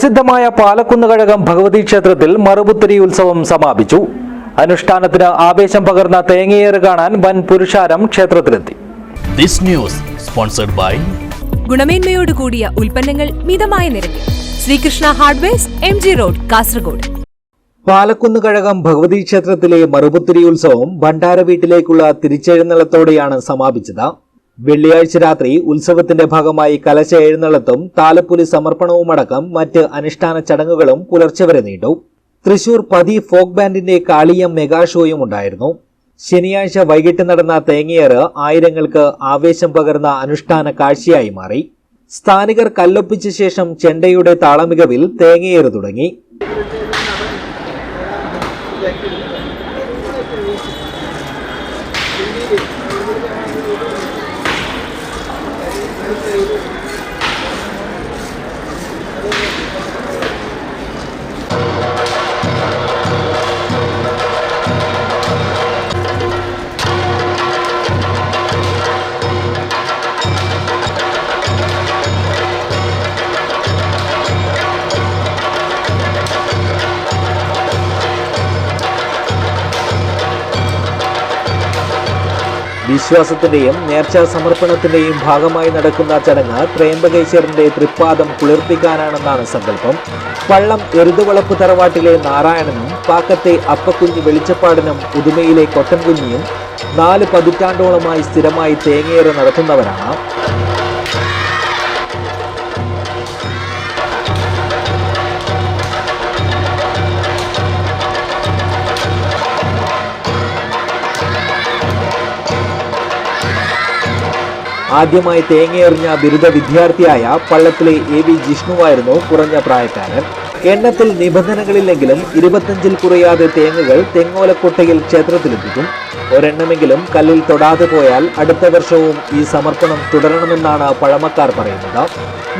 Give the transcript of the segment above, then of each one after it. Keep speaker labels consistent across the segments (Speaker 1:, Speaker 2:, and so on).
Speaker 1: പ്രസിദ്ധമായ പാലക്കുന്നുകഴകം ഭഗവതി ക്ഷേത്രത്തിൽ മറുപുത്തരി ഉത്സവം സമാപിച്ചു. അനുഷ്ഠാനത്തിന് ആവേശം പകർന്ന തേങ്ങയേറ് കാണാൻ വൻ പുരുഷാരം ക്ഷേത്രത്തിലെത്തി.
Speaker 2: This news sponsored by
Speaker 3: ഗുണമേന്മയോട് കൂടിയ ഉൽപ്പന്നങ്ങൾ മിതമായ നിരക്കിൽ. Sreekrishna hardwares M G road Kasargod.
Speaker 1: Palakkunnukazhakam Bhagavathi ക്ഷേത്രത്തിലെ മറുപുത്തിരി ഉത്സവം ഭണ്ഡാര വീട്ടിലേക്കുള്ള തിരിച്ചെഴുന്നള്ളത്തോടെയാണ് സമാപിച്ചത്. വെള്ളിയാഴ്ച രാത്രി ഉത്സവത്തിന്റെ ഭാഗമായി കലശ എഴുന്നള്ളത്തും താലപ്പൊലി സമർപ്പണവുമടക്കം മറ്റ് അനുഷ്ഠാന ചടങ്ങുകളും പുലർച്ചെ വരെ നീണ്ടു. തൃശൂർ പതി ഫോക്ക് ബാൻഡിന്റെ കാളിയം മെഗാ ഷോയും ഉണ്ടായിരുന്നു. ശനിയാഴ്ച വൈകിട്ട് നടന്ന തേങ്ങയേറ് ആയിരങ്ങൾക്ക് ആവേശം പകർന്ന അനുഷ്ഠാന കാഴ്ചയായി മാറി. സ്ഥാനികർ കല്ലൊപ്പിച്ച ശേഷം ചെണ്ടയുടെ താളമികവിൽ തേങ്ങയേറ് തുടങ്ങി. Thank you. വിശ്വാസത്തിന്റെയും നേർച്ചാ സമർപ്പണത്തിന്റെയും ഭാഗമായി നടക്കുന്ന ചടങ്ങ് ത്രയംബകേശ്വരന്റെ തൃപ്പാദം കുളിർപ്പിക്കാനാണെന്നാണ് സങ്കല്പം. പള്ളം എരുതുവളപ്പ് തറവാട്ടിലെ നാരായണനും പാക്കത്തെ അപ്പക്കുഞ്ഞ് വെളിച്ചപ്പാടിനും ഉദുമയിലെ കൊട്ടൻകുഞ്ഞിയും നാല് പതിറ്റാണ്ടോളമായി സ്ഥിരമായി തേങ്ങയേറെ നടത്തുന്നവരാണ്. ആദ്യമായി തേങ്ങയെറിഞ്ഞ ബിരുദ വിദ്യാർത്ഥിയായ പള്ളത്തിലെ എ വി ജിഷ്ണുവായിരുന്നു കുറഞ്ഞ പ്രായക്കാരൻ. എണ്ണത്തിൽ നിബന്ധനകളില്ലെങ്കിലും ഇരുപത്തഞ്ചിൽ കുറയാതെ തേങ്ങകൾ തെങ്ങോലക്കൊട്ടയിൽ ക്ഷേത്രത്തിലെത്തിക്കും. ഒരെണ്ണമെങ്കിലും കല്ലിൽ തൊടാതെ പോയാൽ അടുത്ത വർഷവും ഈ സമർപ്പണം തുടരണമെന്നാണ് പഴമക്കാർ പറയുന്നത്.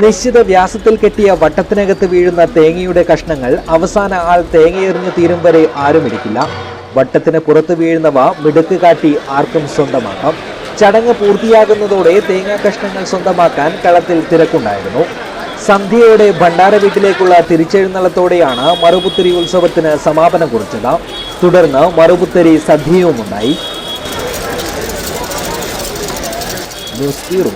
Speaker 1: നിശ്ചിത വ്യാസത്തിൽ കെട്ടിയ വട്ടത്തിനകത്ത് വീഴുന്ന തേങ്ങയുടെ കഷ്ണങ്ങൾ അവസാന ആൾ തേങ്ങയെറിഞ്ഞു തീരും വരെ ആരും ഇടിക്കില്ല വട്ടത്തിന് പുറത്ത് വീഴുന്നവ മിടുക്ക് കാട്ടി ആർക്കും സ്വന്തമാക്കാം. ചടങ്ങ് പൂർത്തിയാകുന്നതോടെ തേങ്ങാ കഷ്ണങ്ങൾ സ്വന്തമാക്കാൻ കളത്തിൽ തിരക്കുണ്ടായിരുന്നു. സന്ധ്യയോടെ ഭണ്ഡാര വീട്ടിലേക്കുള്ള തിരിച്ചെഴുന്നള്ളത്തോടെയാണ് മറുപുത്തരി ഉത്സവത്തിന് സമാപനം കുറിച്ചത്. തുടർന്ന് മറുപുത്തരി സദ്യയുമുണ്ടായി. News bureau